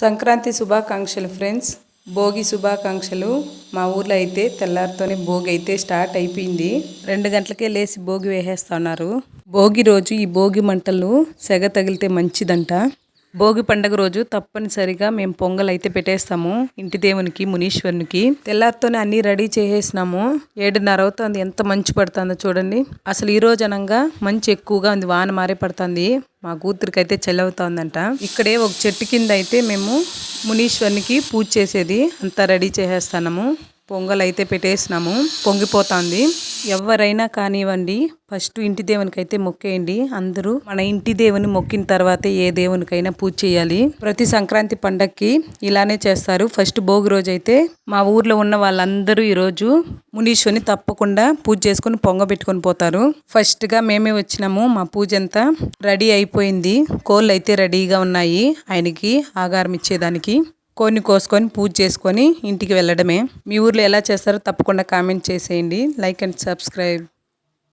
సంక్రాంతి శుభాకాంక్షలు ఫ్రెండ్స్. భోగి శుభాకాంక్షలు. మా ఊర్లో అయితే తెల్లారితోనే భోగి అయితే స్టార్ట్ అయిపోయింది. రెండు గంటలకే లేచి భోగి వేసేస్తున్నారు. భోగి రోజు ఈ భోగి మంటలు సెగ తగిలితే మంచిదంట. భోగి పండగ రోజు తప్పనిసరిగా మేము పొంగల్ అయితే పెట్టేస్తాము ఇంటి దేవునికి మునీశ్వరునికి. తెల్లారితోనే అన్ని రెడీ చేసేసినాము. ఏడున్నర అవుతుంది. ఎంత మంచు పడుతుందో చూడండి. అసలు ఈ రోజు అనంగా మంచి ఎక్కువగా ఉంది. వాన మారే పడుతుంది. మా కూతురికి అయితే చలి ఇక్కడే ఒక చెట్టు కింద అయితే మేము మునీశ్వరునికి పూజ చేసేది. అంతా రెడీ చేసేస్తాము పొంగల్ అయితే పెట్టేసినాము. పొంగిపోతుంది. ఎవరైనా కానివ్వండి ఫస్ట్ ఇంటి దేవునికి అయితే మొక్కేయండి. అందరూ మన ఇంటి దేవుని మొక్కిన తర్వాతే ఏ దేవునికైనా పూజ చేయాలి. ప్రతి సంక్రాంతి పండక్కి ఇలానే చేస్తారు. ఫస్ట్ భోగి రోజు అయితే మా ఊర్లో ఉన్న వాళ్ళందరూ ఈరోజు మునీశ్వరిని తప్పకుండా పూజ చేసుకుని పొంగ పెట్టుకొని పోతారు. ఫస్ట్గా మేమే వచ్చినాము మా పూజ అంతా రెడీ అయిపోయింది. కోళ్ళు అయితే రెడీగా ఉన్నాయి. ఆయనకి ఆగారం ఇచ్చేదానికి. కొన్ని కోసుకొని పూజ చేసుకొని ఇంటికి వెళ్ళడమే. మీ ఊర్లో ఎలా చేస్తారో తప్పకుండా కామెంట్ చేసేయండి. Like and subscribe